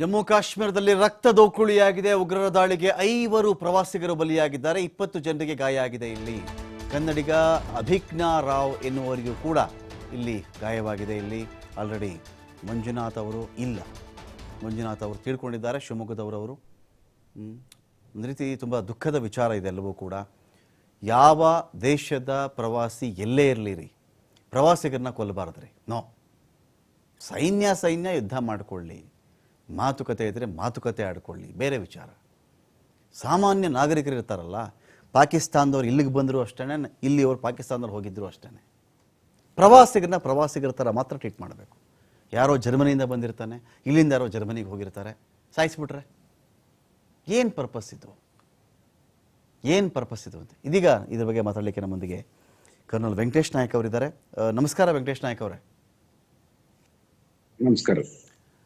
ಜಮ್ಮು ಕಾಶ್ಮೀರದಲ್ಲಿ ರಕ್ತ ದೋಕುಳಿಯಾಗಿದೆ. ಉಗ್ರರ ದಾಳಿಗೆ ಐವರು ಪ್ರವಾಸಿಗರು ಬಲಿಯಾಗಿದ್ದಾರೆ. ಇಪ್ಪತ್ತು ಜನರಿಗೆ ಗಾಯ ಆಗಿದೆ ಇಲ್ಲಿ. ಕನ್ನಡಿಗ ಅಭಿಜ್ಞಾ ರಾವ್ ಎನ್ನುವರಿಗೂ ಕೂಡ ಇಲ್ಲಿ ಗಾಯವಾಗಿದೆ ಇಲ್ಲಿ. ಆಲ್ರೆಡಿ ಮಂಜುನಾಥ್ ಅವರು ಇಲ್ಲ. ಮಂಜುನಾಥ್ ಅವರು ತಿಳ್ಕೊಂಡಿದ್ದಾರೆ ಶಿವಮೊಗ್ಗದವರವರು. ಒಂದು ರೀತಿ ತುಂಬ ದುಃಖದ ವಿಚಾರ ಇದೆ ಎಲ್ಲವೂ ಕೂಡ. ಯಾವ ದೇಶದ ಪ್ರವಾಸಿ ಎಲ್ಲೇ ಇರಲಿರಿ? ಪ್ರವಾಸಿಗರನ್ನ ಕೊಲ್ಲಬಾರ್ದ್ರಿ. ನೋ. ಸೈನ್ಯ ಸೈನ್ಯ ಯುದ್ಧ ಮಾಡಿಕೊಳ್ಳಿ. ಮಾತುಕತೆ ಇದ್ದರೆ ಮಾತುಕತೆ ಆಡ್ಕೊಳ್ಳಿ. ಬೇರೆ ವಿಚಾರ. ಸಾಮಾನ್ಯ ನಾಗರಿಕರು ಇರ್ತಾರಲ್ಲ, ಪಾಕಿಸ್ತಾನದವ್ರು ಇಲ್ಲಿಗೆ ಬಂದರೂ ಅಷ್ಟೇ ಇಲ್ಲಿ ಅವ್ರು ಪಾಕಿಸ್ತಾನದವ್ರು ಹೋಗಿದ್ರು ಅಷ್ಟೇ ಪ್ರವಾಸಿಗರನ್ನ ಪ್ರವಾಸಿಗರ ಥರ ಮಾತ್ರ ಟ್ರೀಟ್ ಮಾಡಬೇಕು. ಯಾರೋ ಜರ್ಮನಿಯಿಂದ ಬಂದಿರ್ತಾನೆ, ಇಲ್ಲಿಂದ ಯಾರೋ ಜರ್ಮನಿಗೆ ಹೋಗಿರ್ತಾರೆ. ಸಾಯಿಸ್ಬಿಟ್ರೆ. ಏನು ಪರ್ಪಸ್ ಇದು? ಏನು ಪರ್ಪಸ್ ಇದು ಅಂತ? ಇದೀಗ ಇದ್ರ ಬಗ್ಗೆ ಮಾತಾಡಲಿಕ್ಕೆ ನಮ್ಮೊಂದಿಗೆ ಕರ್ನಲ್ ವೆಂಕಟೇಶ್ ನಾಯಕ್ ಅವರಿದ್ದಾರೆ. ನಮಸ್ಕಾರ ವೆಂಕಟೇಶ್ ನಾಯಕ್ ಅವರೇ. ನಮಸ್ಕಾರ.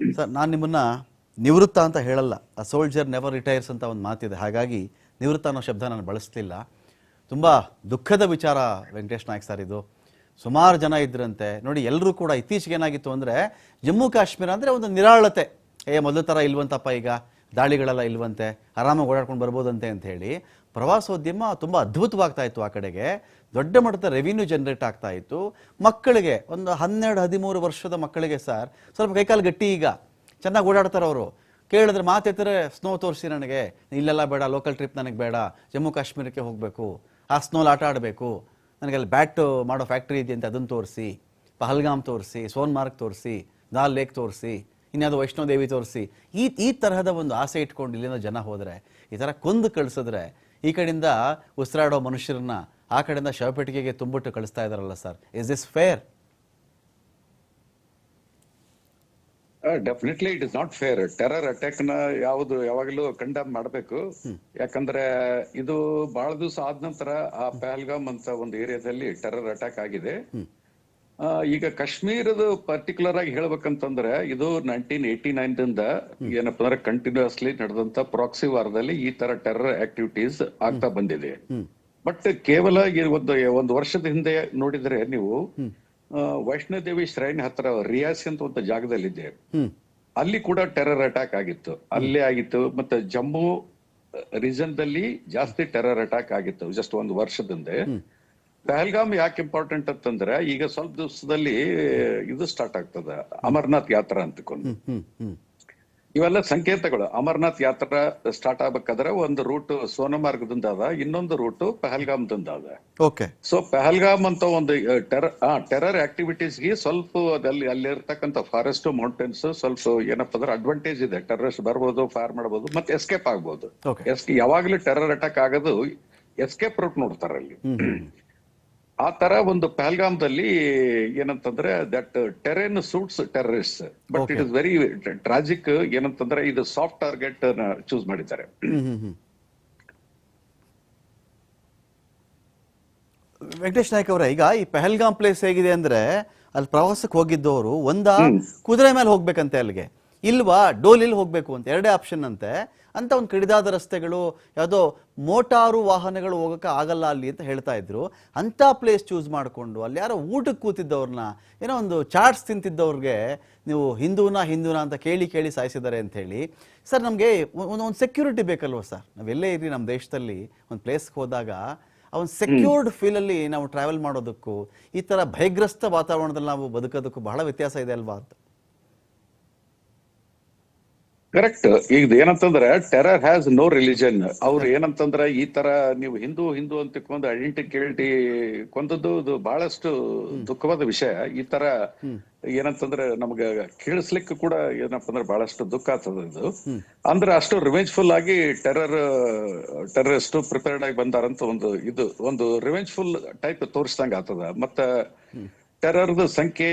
ಸರ್, ನಾನು ನಿಮ್ಮನ್ನ ನಿವೃತ್ತ ಅಂತ ಹೇಳಲ್ಲ. ಅ ಸೋಲ್ಜರ್ ನೆವರ್ ರಿಟೈರ್ಸ್ ಅಂತ ಒಂದು ಮಾತಿದೆ. ಹಾಗಾಗಿ ನಿವೃತ್ತ ಅನ್ನೋ ಶಬ್ದ ನಾನು ಬಳಸಲಿಲ್ಲ ತುಂಬ ದುಃಖದ ವಿಚಾರ ವೆಂಕಟೇಶ್ ನಾಯ್ಕ್ ಸರ್ ಇದು. ಸುಮಾರು ಜನ ಇದ್ರಂತೆ. ನೋಡಿ ಎಲ್ಲರೂ ಕೂಡ ಇತ್ತೀಚೆಗೆ ಏನಾಗಿತ್ತು ಅಂದರೆ, ಜಮ್ಮು ಕಾಶ್ಮೀರ ಅಂದರೆ ಒಂದು ನಿರಾಳತೆ. ಏ, ಮೊದಲ ಥರ ಇಲ್ವಂತಪ್ಪ ಈಗ. ದಾಳಿಗಳೆಲ್ಲ ಇಲ್ವಂತೆ. ಆರಾಮಾಗಿ ಓಡಾಡ್ಕೊಂಡು ಬರ್ಬೋದಂತೆ ಅಂತ ಹೇಳಿ. ಪ್ರವಾಸೋದ್ಯಮ ತುಂಬ ಅದ್ಭುತವಾಗ್ತಾ ಇತ್ತು ಆ ಕಡೆಗೆ. ದೊಡ್ಡ ಮಟ್ಟದ ರೆವಿನ್ಯೂ ಜನರೇಟ್ ಆಗ್ತಾ ಇತ್ತು. ಮಕ್ಕಳಿಗೆ ಒಂದು ಹನ್ನೆರಡು, ಹದಿಮೂರು ವರ್ಷದ ಮಕ್ಕಳಿಗೆ ಸರ್ ಸ್ವಲ್ಪ ಕೈಕಾಲು ಗಟ್ಟಿ ಈಗ. ಚೆನ್ನಾಗಿ ಓಡಾಡ್ತಾರೆ ಅವರು. ಕೇಳಿದ್ರೆ ಮಾತೆತ್ತರೆ ಸ್ನೋ ತೋರಿಸಿ ನನಗೆ. ಇಲ್ಲೆಲ್ಲ ಬೇಡ ಲೋಕಲ್ ಟ್ರಿಪ್ ನನಗೆ ಬೇಡ. ಜಮ್ಮು ಕಾಶ್ಮೀರಕ್ಕೆ ಹೋಗಬೇಕು. ಆ ಸ್ನೋಲ್ ಆಟ ಆಡಬೇಕು. ನನಗೆ ಅಲ್ಲಿ ಬ್ಯಾಟ್ ಮಾಡೋ ಫ್ಯಾಕ್ಟ್ರಿ ಇದೆಯಂತೆ ಅದನ್ನು ತೋರಿಸಿ. ಪಹಲ್ಗಾಮ್ ತೋರಿಸಿ, ಸೋನ್ಮಾರ್ಗ್ ತೋರಿಸಿ, ದಾಲ್ ಲೇಕ್ ತೋರಿಸಿ, ಇನ್ಯಾವುದೋ ವೈಷ್ಣೋದೇವಿ ತೋರಿಸಿ. ಈ ಈ ತರಹದ ಒಂದು ಆಸೆ ಇಟ್ಕೊಂಡು ಇಲ್ಲಿಂದ ಜನ ಹೋದರೆ, ಈ ಥರ ಕೊಂದು ಕಳಿಸಿದ್ರೆ ಈ ಕಡೆಯಿಂದ ಉಸಿರಾಡೋ ಮನುಷ್ಯರನ್ನ ಆ ಕಡೆಯಿಂದ ಶವಪೆಟ್ಟಿಗೆಗೆ ತುಂಬಿಟ್ಟು ಕಳಿಸ್ತಾ ಇದಾರಲ್ಲ sir. Is this fair definitely it is not fair terror ಅಟ್ಯಾಕ್ನ ಯಾವುದು ಯಾವಾಗಲೂ ಕಂಡಮ್ ಮಾಡಬೇಕು. ಯಾಕಂದ್ರೆ ಇದು ಬಹಳ ದಿವಸ ಆದ ನಂತರ ಆ ಪಹಲ್ಗಾಮ್ ಅಂತ ಒಂದು ಏರಿಯಾದಲ್ಲಿ ಟೆರರ್ ಅಟ್ಯಾಕ್ ಆಗಿದೆ. ಈಗ ಕಾಶ್ಮೀರದ ಪರ್ಟಿಕ್ಯುಲರ್ ಆಗಿ ಹೇಳ್ಬೇಕಂತಂದ್ರೆ ಇದು ನೈನ್ಟೀನ್ ಏಟಿ ನೈನ್ ದಿಂದ ಏನಪ್ಪಾ ಅಂದ್ರೆ ಕಂಟಿನ್ಯೂಸ್ಲಿ ನಡೆದಂತ ಪ್ರಾಕ್ಸಿ ವಾರದಲ್ಲಿ ಈ ತರ ಟೆರರ್ ಆಕ್ಟಿವಿಟೀಸ್ ಆಗ್ತಾ ಬಂದಿದೆ. ಬಟ್ ಕೇವಲ ಒಂದು ಒಂದು ವರ್ಷದ ಹಿಂದೆ ನೋಡಿದ್ರೆ ನೀವು ವೈಷ್ಣೋದೇವಿ ಶ್ರೈನ್ ಹತ್ರ ರಿಯಾಸಿ ಅಂತ ಒಂದು ಜಾಗದಲ್ಲಿದೆ. ಹ್ಮ್. ಅಲ್ಲಿ ಕೂಡ ಟೆರರ್ ಅಟ್ಯಾಕ್ ಆಗಿತ್ತು. ಅಲ್ಲೇ ಆಗಿತ್ತು. ಮತ್ತೆ ಜಮ್ಮು ರೀಜನ್ ದಲ್ಲಿ ಜಾಸ್ತಿ ಟೆರರ್ ಅಟ್ಯಾಕ್ ಆಗಿತ್ತು. ಜಸ್ಟ್ ಒಂದು ವರ್ಷದಿಂದ ಪಹಲ್ಗಾಮ್ ಯಾಕೆ ಇಂಪಾರ್ಟೆಂಟ್ ಅಂತಂದ್ರೆ ಈಗ ಸ್ವಲ್ಪ ದಿವಸದಲ್ಲಿ ಇದು ಸ್ಟಾರ್ಟ್ ಆಗ್ತದೆ. ಅಮರ್ನಾಥ್ ಯಾತ್ರಾ ಅಂತಕೊಂಡು. ಇವೆಲ್ಲ ಸಂಕೇತಗಳು. ಅಮರ್ನಾಥ್ ಯಾತ್ರಾ ಸ್ಟಾರ್ಟ್ ಆಗ್ಬೇಕಾದ್ರೆ ಒಂದು ರೂಟ್ ಸೋನಮಾರ್ಗದಿಂದ ಅದ ಇನ್ನೊಂದು ರೂಟ್ ಪಹಲ್ಗಾಮ್ದಿಂದ ಅದ ಓಕೆ ಸೊ ಪಹಲ್ಗಾಮ್ ಅಂತ ಒಂದು ಟೆರರ್ ಟೆರರ್ ಆಕ್ಟಿವಿಟೀಸ್ಗೆ ಸ್ವಲ್ಪ ಅದಲ್ಲಿ ಅಲ್ಲಿ ಇರ್ತಕ್ಕಂಥ ಫಾರೆಸ್ಟ್ ಮೌಂಟೇನ್ಸ್ ಸ್ವಲ್ಪ ಏನಪ್ಪಾ ಅಂದ್ರೆ ಅಡ್ವಾಂಟೇಜ್ ಇದೆ. ಟೆರರಿಸ್ಟ್ ಬರ್ಬೋದು ಫೈರ್ ಮಾಡಬಹುದು ಮತ್ತೆ ಎಸ್ಕೇಪ್ ಆಗ್ಬಹುದು ಯಾವಾಗ್ಲೂ ಟೆರರ್ ಅಟ್ಯಾಕ್ ಆಗೋದು ಎಸ್ಕೇಪ್ ರೂಟ್ ನೋಡ್ತಾರೆ ಅಲ್ಲಿ. ಆ ತರ ಒಂದು ಪಹಲ್ಗಾಮ್ದಲ್ಲಿ ಏನಂತಂದ್ರೆ that terrain suits terrorist but it is very tragic ಏನಂತಂದ್ರೆ ಇದು ಸಾಫ್ಟ್ ಟಾರ್ಗೆಟ್ ಚೂಸ್ ಮಾಡಿದ್ದಾರೆ. ವೆಂಕಟೇಶ್ ನಾಯ್ಕ ಅವರ ಈಗ ಈ ಪಹಲ್ಗಾಮ್ ಪ್ಲೇಸ್ ಹೇಗಿದೆ ಅಂದ್ರೆ ಅಲ್ಲಿ ಪ್ರವಾಸಕ್ಕೆ ಹೋಗಿದ್ದವರು ಒಂದ ಕುದುರೆ ಮೇಲೆ ಹೋಗ್ಬೇಕಂತೆ ಅಲ್ಲಿಗೆ. ಇಲ್ವಾ ಡೋಲಿಲ್ ಹೋಗ್ಬೇಕು ಅಂತ ಎರಡೇ ಆಪ್ಷನ್ ಅಂತೆ. ಅಂತ ಒಂದು ಕಡಿದಾದ ರಸ್ತೆಗಳು ಯಾವುದೋ ಮೋಟಾರು ವಾಹನಗಳು ಹೋಗೋಕೆ ಆಗಲ್ಲ ಅಲ್ಲಿ ಅಂತ ಹೇಳ್ತಾ ಇದ್ರು. ಅಂಥ ಪ್ಲೇಸ್ ಚೂಸ್ ಮಾಡಿಕೊಂಡು ಅಲ್ಲಿ ಯಾರೋ ಊಟಕ್ಕೆ ಕೂತಿದ್ದವ್ರನ್ನ ಏನೋ ಒಂದು ಚಾಟ್ಸ್ ತಿಂತಿದ್ದವ್ರಿಗೆ ನೀವು ಹಿಂದೂನ ಹಿಂದೂನ ಅಂತ ಕೇಳಿ ಕೇಳಿ ಸಾಯಿಸಿದ್ದಾರೆ ಅಂತ ಹೇಳಿ. ಸರ್ ನಮಗೆ ಒಂದು ಒಂದು ಸೆಕ್ಯೂರಿಟಿ ಬೇಕಲ್ವ ಸರ್? ನಾವೆಲ್ಲೇ ಇರಿ ನಮ್ಮ ದೇಶದಲ್ಲಿ ಒಂದು ಪ್ಲೇಸ್ಗೆ ಹೋದಾಗ ಆ ಒಂದು ಸೆಕ್ಯೂರ್ಡ್ ಫೀಲಲ್ಲಿ ನಾವು ಟ್ರಾವೆಲ್ ಮಾಡೋದಕ್ಕೂ ಈ ಥರ ಭಯಗ್ರಸ್ತ ವಾತಾವರಣದಲ್ಲಿ ನಾವು ಬದುಕೋದಕ್ಕೂ ಬಹಳ ವ್ಯತ್ಯಾಸ ಇದೆ ಅಲ್ವಾ ಅಂತ. ಕರೆಕ್ಟ್ ಈಗ ಏನಂತಂದ್ರೆ ಟೆರರ್ ಹ್ಯಾಸ್ ನೋ ರಿಲಿಜನ್ ಅವ್ರು ಏನಂತಂದ್ರೆ ಈ ತರ ನೀವು ಹಿಂದೂ ಹಿಂದೂ ಅಂತ ಕೊಂದು ಐಡೆಂಟಿ ಕೇಳಿ ಕೊಂದದ್ದು ಇದು ಬಹಳಷ್ಟು ದುಃಖವಾದ ವಿಷಯ. ಈ ತರ ಏನಂತಂದ್ರೆ ನಮ್ಗ ಕೇಳಿಸ್ಲಿಕ್ಕೆ ಕೂಡ ಏನಪ್ಪ ಅಂದ್ರೆ ಬಹಳಷ್ಟು ದುಃಖ ಆಗ್ತದ ಇದು. ಅಂದ್ರೆ ಅಷ್ಟು ರಿವೆಂಜ್ಫುಲ್ ಆಗಿ ಟೆರರ್ ಟೆರರಿಸ್ಟ್ ಪ್ರಿಪೇರ್ಡ್ ಆಗಿ ಬಂದಾರಂತ ಒಂದು ಇದು ಒಂದು ರಿವೆಂಜ್ಫುಲ್ ಟೈಪ್ ತೋರಿಸ್ದಂಗ ಆಗ್ತದ. ಮತ್ತ ಟೆರರ್ದ ಸಂಖ್ಯೆ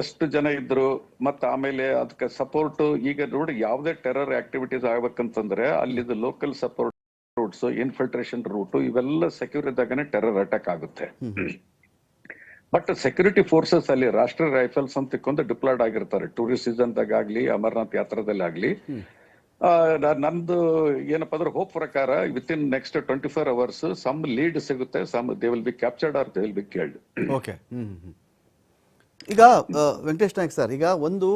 ಎಷ್ಟು ಜನ ಇದ್ರು ಮತ್ತ ಆಮೇಲೆ ಅದಕ್ಕೆ ಸಪೋರ್ಟ್ ಈಗ ನೋಡಿ ಯಾವುದೇ ಟೆರರ್ ಆಕ್ಟಿವಿಟೀಸ್ ಆಗ್ಬೇಕಂತಂದ್ರೆ ಅಲ್ಲಿದ್ದು local support routes infiltration route ಇವೆಲ್ಲ ಸೆಕ್ಯೂರ್ ಇದ್ದಾಗನೇ ಟೆರರ್ ಅಟ್ಯಾಕ್ ಆಗುತ್ತೆ. ಬಟ್ ಸೆಕ್ಯೂರಿಟಿ ಫೋರ್ಸಸ್ ಅಲ್ಲಿ ರಾಷ್ಟ್ರೀಯ ರೈಫಲ್ಸ್ ಅಂತ ಇಕ್ಕೊಂಡು ಡಿಪ್ಲಾಯ್ಡ್ ಆಗಿರ್ತಾರೆ. ಟೂರಿಸ್ಟ್ ಸೀಸನ್ದಾಗ ಆಗ್ಲಿ ಅಮರ್ನಾಥ್ ಯಾತ್ರದಲ್ಲಿ ಆಗ್ಲಿ. ನಂದು ಏನಪ್ಪ ಅಂದ್ರೆ ಹೋಪ್ ಪ್ರಕಾರ within next twenty four hours some lead ಸಿಗುತ್ತೆ some they will be captured or they will be killed okay ಈಗ ವೆಂಕಟೇಶ್ ನಾಯ್ಕ್ ಸರ್, ಈಗ ಒಂದು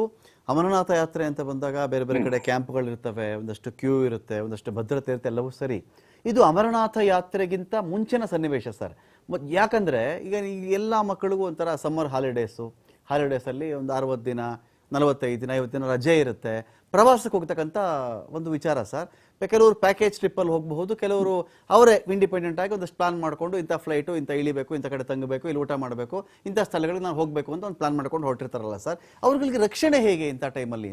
ಅಮರನಾಥ ಯಾತ್ರೆ ಅಂತ ಬಂದಾಗ ಬೇರೆ ಬೇರೆ ಕಡೆ ಕ್ಯಾಂಪ್ಗಳಿರ್ತವೆ ಒಂದಷ್ಟು ಕ್ಯೂ ಇರುತ್ತೆ, ಒಂದಷ್ಟು ಭದ್ರತೆ ಇರುತ್ತೆ, ಎಲ್ಲವೂ ಸರಿ. ಇದು ಅಮರನಾಥ ಯಾತ್ರೆಗಿಂತ ಮುಂಚಿನ ಸನ್ನಿವೇಶ ಸರ್. ಯಾಕಂದರೆ ಈಗ ಎಲ್ಲ ಮಕ್ಕಳಿಗೂ ಒಂಥರ ಸಮ್ಮರ್ ಹಾಲಿಡೇಸು ಹಾಲಿಡೇಸಲ್ಲಿ ಒಂದು ಅರವತ್ತು ದಿನ, ನಲವತ್ತೈದು ದಿನ, ಐವತ್ತು ದಿನ ರಜೆ ಇರುತ್ತೆ. ಪ್ರವಾಸಕ್ಕೆ ಹೋಗ್ತಕ್ಕಂಥ ಒಂದು ವಿಚಾರ, ಸರ್. ಕೆಲವರು ಪ್ಯಾಕೇಜ್ ಟ್ರಿಪ್ಪಲ್ಲಿ ಹೋಗಬಹುದು, ಕೆಲವರು ಅವರೇ ಇಂಡಿಪೆಂಡೆಂಟ್ ಆಗಿ ಒಂದಷ್ಟು ಪ್ಲಾನ್ ಮಾಡಿಕೊಂಡು ಇಂಥ ಫ್ಲೈಟು ಇಂಥ ಇಳಿಬೇಕು, ಇಂಥ ಕಡೆ ತಂಗಬೇಕು, ಇಲ್ಲಿ ಊಟ ಮಾಡಬೇಕು, ಇಂಥ ಸ್ಥಳಗಳಿಗೆ ನಾವು ಹೋಗಬೇಕು ಅಂತ ಒಂದು ಪ್ಲಾನ್ ಮಾಡ್ಕೊಂಡು ಹೊರಟಿರ್ತಾರಲ್ಲ, ಸರ್. ಅವ್ರಿಗೆ ರಕ್ಷಣೆ ಹೇಗೆ ಇಂಥ ಟೈಮಲ್ಲಿ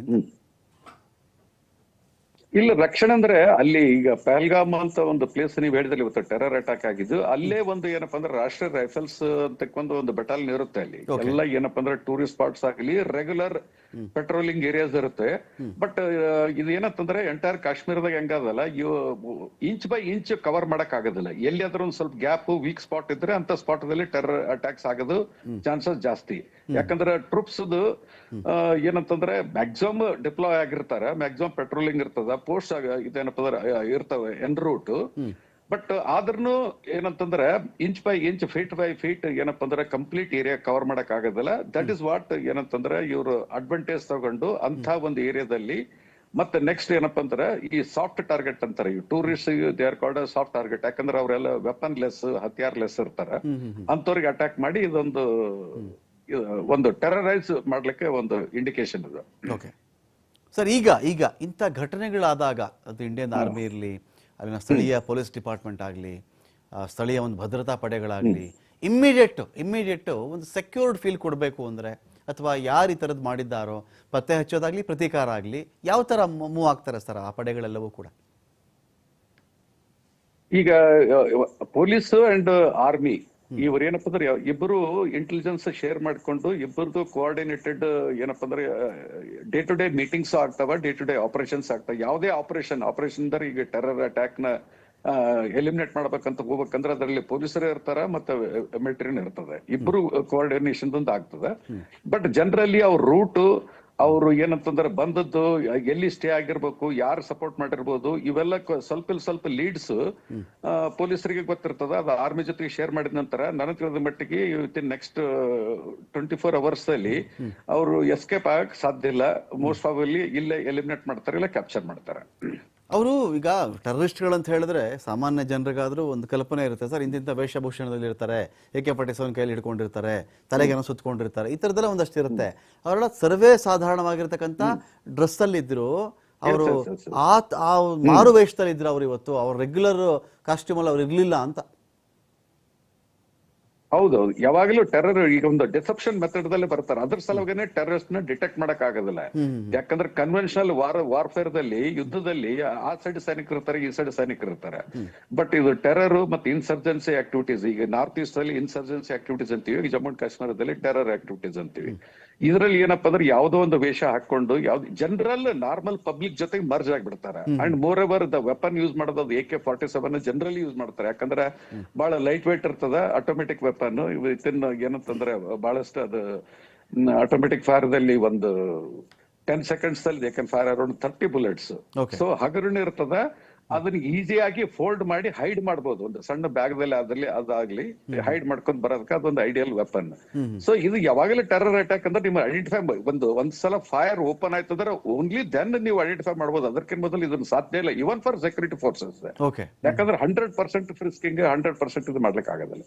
ಇಲ್ಲ ರಕ್ಷಣೆ ಅಂದ್ರೆ ಅಲ್ಲಿ ಈಗ ಪಹಲ್ಗಾಮ್ ಅಂತ ಒಂದು ಪ್ಲೇಸ್ ನೀವು ಹೇಳಿದಲ್ಲಿ ಇವತ್ತು ಟೆರರ್ ಅಟ್ಯಾಕ್ ಆಗಿದ್ದು ಅಲ್ಲೇ ಒಂದು ಏನಪ್ಪಾ ಅಂದ್ರೆ ರಾಷ್ಟ್ರೀಯ ರೈಫಲ್ಸ್ ಅಂತಕ್ಕೊಂದು ಒಂದು ಬೆಟಾಲಿಯನ್ ಇರುತ್ತೆ ಅಲ್ಲಿ. ಎಲ್ಲ ಏನಪ್ಪಾ ಅಂದ್ರೆ ಟೂರಿಸ್ಟ್ ಸ್ಪಾಟ್ಸ್ ಆಗಲಿ ರೆಗ್ಯುಲರ್ ಪೆಟ್ರೋಲಿಂಗ್ ಏರಿಯಾಸ್ ಇರುತ್ತೆ. ಬಟ್ ಇದು ಏನಂತಂದ್ರೆ ಎಂಟೈರ್ ಕಾಶ್ಮೀರದಾಗ ಹೆಂಗಾದಲ್ಲ ಇವು ಇಂಚ್ ಬೈ ಇಂಚ್ ಕವರ್ ಮಾಡಕ್ ಆಗೋದಿಲ್ಲ. ಎಲ್ಲಿಯಾದ್ರೂ ಒಂದ್ ಸ್ವಲ್ಪ ಗ್ಯಾಪ್ ವೀಕ್ ಸ್ಪಾಟ್ ಇದ್ರೆ ಅಂತ ಸ್ಪಾಟ್ ದಲ್ಲಿ ಟೆರರ್ ಅಟ್ಯಾಕ್ಸ್ ಆಗೋದು ಚಾನ್ಸಸ್ ಜಾಸ್ತಿ. ಯಾಕಂದ್ರೆ ಟ್ರೂಪ್ಸ್ ಏನಂತಂದ್ರೆ ಮ್ಯಾಕ್ಸಿಮಮ್ ಡಿಪ್ಲಾಯ್ ಆಗಿರ್ತಾರೆ ಮ್ಯಾಕ್ಸಿಮಮ್ ಪೆಟ್ರೋಲಿಂಗ್ ಇರ್ತದ. ಪೋಸ್ಟ್ ಇದೇನಪ್ಪ ಅಂದ್ರೆ ಇರ್ತವೆ ಎನ್ ರೂಟ್ ಬಟ್ ಆದ್ರೂ ಏನಂತಂದ್ರೆ inch by inch feet by feet ಏನಪ್ಪ ಅಂದ್ರೆ ಕಂಪ್ಲೀಟ್ ಏರಿಯಾ ಕವರ್ ಮಾಡಕ್ ಆಗೋದಿಲ್ಲ. ದಟ್ ಇಸ್ ವಾಟ್ ಏನಂತಂದ್ರೆ ಇವರು ಅಡ್ವಾಂಟೇಜ್ ತಗೊಂಡು ಅಂತ ಒಂದು ಏರಿಯಾದಲ್ಲಿ ಮತ್ತೆ ನೆಕ್ಸ್ಟ್ ಏನಪ್ಪಾ ಅಂದ್ರೆ ಈ ಸಾಫ್ಟ್ ಟಾರ್ಗೆಟ್ ಅಂತಾರೆ. ಈ tourist they are called soft target ಯಾಕಂದ್ರೆ ಅವರೆಲ್ಲ ವೆಪನ್ ಲೆಸ್ ಹತ್ಯಾರ್ ಲೆಸ್ ಇರ್ತಾರೆ ಅಂತವ್ರಿಗೆ ಅಟ್ಯಾಕ್ ಮಾಡಿ ಇದೊಂದು ಒಂದು ಟೆರರೈಸ್ ಮಾಡ್ಲಿಕ್ಕೆ ಒಂದು ಇಂಡಿಕೇಶನ್ ಇದು. ಓಕೆ ಸರ್ ಈಗ ಈಗ ಇಂಥ ಘಟನೆಗಳಾದಾಗ ಅದು ಇಂಡಿಯನ್ ಆರ್ಮಿ ಇರಲಿ ಅಲ್ಲಿನ ಸ್ಥಳೀಯ ಪೊಲೀಸ್ ಡಿಪಾರ್ಟ್ಮೆಂಟ್ ಆಗಲಿ ಸ್ಥಳೀಯ ಒಂದು ಭದ್ರತಾ ಪಡೆಗಳಾಗಲಿ ಇಮ್ಮಿಡಿಯೇಟ್ ಇಮ್ಮಿಡಿಯೇಟ್ ಒಂದು ಸೆಕ್ಯೂರ್ಡ್ ಫೀಲ್ ಕೊಡಬೇಕು ಅಂದರೆ ಅಥವಾ ಯಾರು ಈ ಥರದ್ದು ಮಾಡಿದ್ದಾರೋ ಪತ್ತೆ ಹಚ್ಚೋದಾಗ್ಲಿ ಪ್ರತೀಕಾರ ಆಗಲಿ ಯಾವ ಥರ ಮೂವ್ ಆಗ್ತಾರೆ ಸರ್ ಆ ಪಡೆಗಳೆಲ್ಲವೂ ಕೂಡ? ಈಗ ಪೊಲೀಸ್ ಅಂಡ್ ಆರ್ಮಿ ಇವ್ರು ಏನಪ್ಪ ಅಂದ್ರೆ ಇಬ್ಬರು ಇಂಟೆಲಿಜೆನ್ಸ್ ಶೇರ್ ಮಾಡ್ಕೊಂಡು ಇಬ್ಬರದು ಕೋಆರ್ಡಿನೇಟೆಡ್ ಏನಪ್ಪ ಅಂದ್ರೆ ಡೇ ಟು ಡೇ ಮೀಟಿಂಗ್ಸ್ ಆಗ್ತಾವ ಡೇ ಟು ಡೇ ಆಪರೇಷನ್ಸ್ ಆಗ್ತಾವ. ಯಾವುದೇ ಆಪರೇಷನ್ ಆಪರೇಷನ್ ಅಂದ್ರೆ ಈಗ ಟೆರರ್ ಅಟ್ಯಾಕ್ನ ಎಲಿಮಿನೇಟ್ ಮಾಡ್ಬೇಕಂತ ಹೋಗ್ಬೇಕಂದ್ರೆ ಅದರಲ್ಲಿ ಪೊಲೀಸರೇ ಇರ್ತಾರ ಮತ್ತೆ ಮಿಲಿಟರಿನ ಇರ್ತದೆ. ಇಬ್ರು ಕೋಆರ್ಡಿನೇಷನ್ ಆಗ್ತದೆ. ಬಟ್ ಜನರಲಿ ಅವ್ರ ರೂಟ್ ಅವರು ಏನಂತಂದ್ರೆ ಬಂದದ್ದು ಎಲ್ಲಿ ಸ್ಟೇ ಆಗಿರ್ಬೇಕು ಯಾರು ಸಪೋರ್ಟ್ ಮಾಡಿರ್ಬೋದು ಇವೆಲ್ಲ ಸ್ವಲ್ಪ ಸ್ವಲ್ಪ ಲೀಡ್ಸ್ ಪೊಲೀಸರಿಗೆ ಗೊತ್ತಿರ್ತದ. ಅದು ಆರ್ಮಿ ಜೊತೆಗೆ ಶೇರ್ ಮಾಡಿದ ನಂತರ ನನಗೆ ತಿಳಿದ ಮಟ್ಟಿಗೆ in next twenty four hours ಅಲ್ಲಿ ಅವರು ಎಸ್ಕೇಪ್ ಆಗಕ್ ಸಾಧ್ಯ ಇಲ್ಲ. ಮೋಸ್ಟ್ ಆಫ್ ಅಲ್ಲಿ ಇಲ್ಲೇ ಎಲಿಮಿನೇಟ್ ಮಾಡ್ತಾರೆ ಇಲ್ಲ ಕ್ಯಾಪ್ಚರ್ ಮಾಡ್ತಾರೆ. ಅವರು ಈಗ ಟೆರರಿಸ್ಟ್ಗಳಂತ ಹೇಳಿದ್ರೆ ಸಾಮಾನ್ಯ ಜನರಿಗಾದರೂ ಒಂದು ಕಲ್ಪನೆ ಇರುತ್ತೆ ಸರ್ ಇಂತಿಂಥ ವೇಷಭೂಷಣದಲ್ಲಿ ಇರ್ತಾರೆ ಎ ಕೆ ಸೋನ್ ಕೈಯಲ್ಲಿ ಹಿಡ್ಕೊಂಡಿರ್ತಾರೆ ತಲೆಗೆನ ಸುತ್ತಕೊಂಡಿರ್ತಾರೆ ಈ ಥರದ್ದೆಲ್ಲ ಒಂದಷ್ಟು ಇರುತ್ತೆ. ಅವರೆಲ್ಲ ಸರ್ವೇ ಸಾಧಾರಣವಾಗಿರ್ತಕ್ಕಂಥ ಡ್ರೆಸ್ಸಲ್ಲಿದ್ದರು ಅವರು ಆ ಆ ಮಾರು ವೇಷದಲ್ಲಿ ಇದ್ರು ಅವ್ರು ಇವತ್ತು ಅವ್ರ ರೆಗ್ಯುಲರ್ ಕಾಸ್ಟ್ಯೂಮಲ್ಲಿ ಅವ್ರು ಇರ್ಲಿಲ್ಲ ಅಂತ ಹೌದೌದು ಯಾವಾಗಲೂ ಟೆರರ್ ಈಗ ಒಂದು ಡಿಸೆಪ್ಷನ್ ಮೆಥಡ್ ದಲ್ಲಿ ಬರ್ತಾರೆ. ಅದ್ರ ಸಲುವಾಗನೆ ಟೆರರಿಸ್ಟ್ನ ಡಿಟೆಕ್ಟ್ ಮಾಡಕ್ ಆಗೋದಿಲ್ಲ. ಯಾಕಂದ್ರೆ ಕನ್ವೆನ್ಷನಲ್ ವಾರ್ ವಾರ್ಫೇರ್ ದಲ್ಲಿ ಯುದ್ಧದಲ್ಲಿ ಆ ಸೈಡ್ ಸೈನಿಕರು ಇರ್ತಾರೆ ಈ ಸೈಡ್ ಸೈನಿಕರು ಇರ್ತಾರೆ. ಬಟ್ ಇದು ಟೆರರ್ ಮತ್ತೆ ಇನ್ಸರ್ಜೆನ್ಸಿ ಆಕ್ಟಿವಿಟೀಸ್ ಈಗ ನಾರ್ತ್ ಈಸ್ಟ್ ಅಲ್ಲಿ ಇನ್ಸರ್ಜೆನ್ಸಿ ಆಕ್ಟಿವಿಟೀಸ್ ಅಂತೀವಿ ಜಮ್ಮು ಅಂಡ್ ಕಾಶ್ಮೀರದಲ್ಲಿ ಟೆರರ್ ಆಕ್ಟಿವಿಟೀಸ್ ಅಂತೀವಿ. ಇದರಲ್ಲಿ ಏನಪ್ಪಾ ಅಂದ್ರೆ ಯಾವ್ದೋ ಒಂದು ವೇಷ ಹಾಕೊಂಡು ಯಾವ್ದು ಜನರಲ್ ನಾರ್ಮಲ್ ಪಬ್ಲಿಕ್ ಜೊತೆಗೆ ಮರ್ಜ್ ಆಗ್ಬಿಡ್ತಾರೆ. And moreover the weapon use ಮಾಡೋದು A K forty seven generally use ಮಾಡ್ತಾರೆ. ಯಾಕಂದ್ರೆ ಬಹಳ ಲೈಟ್ ವೇಟ್ ಇರ್ತದ ಆಟೋಮೆಟಿಕ್ ವೆಪನ್ ವಿತಿನ್ ಏನಂತಂದ್ರೆ ಬಹಳಷ್ಟು ಅದು ಆಟೋಮೆಟಿಕ್ ಫೈರ್ ದಲ್ಲಿ ಒಂದು ಟೆನ್ ಸೆಕೆಂಡ್ಸ್ ಅಲ್ಲಿ they can fire around thirty bullets. So ಹಗರಣ ಇರ್ತದ ಅದನ್ನ ಈಸಿಯಾಗಿ ಫೋಲ್ಡ್ ಮಾಡಿ ಹೈಡ್ ಮಾಡಬಹುದು ಒಂದು ಸಣ್ಣ ಬ್ಯಾಗ್ದಲ್ಲಿ ಅದ್ರಲ್ಲಿ ಅದಾಗ್ಲಿ ಹೈಡ್ ಮಾಡ್ಕೊಂಡ್ ಬರೋದಕ್ಕೆ ಅದೊಂದು ಐಡಿಯಲ್ ವೆಪನ್ ಸೊ ಇದು ಯಾವಾಗಲೂ ಟೆರರ್ ಅಟ್ಯಾಕ್ ಅಂದ್ರೆ ನಿಮ್ಗೆ ಐಡೆಂಟಿಫೈ ಒಂದು ಒಂದ್ಸಲ ಫೈರ್ ಓಪನ್ ಆಯ್ತಂದ್ರೆ ಓನ್ಲಿ ದೆನ್ ನೀವು ಐಡೆಂಟಿಫೈ ಮಾಡಬಹುದು ಅದಕ್ಕಿಂತ ಮೊದಲು ಇದನ್ನ ಸಾಧ್ಯ ಇಲ್ಲ. ಇವನ್ ಫಾರ್ ಸೆಕ್ಯೂರಿಟಿ ಫೋರ್ಸಸ್ ಯಾಕಂದ್ರೆ hundred percent frisking hundred percent ಇದು ಮಾಡ್ಲಿಕ್ಕೆ ಆಗೋದಿಲ್ಲ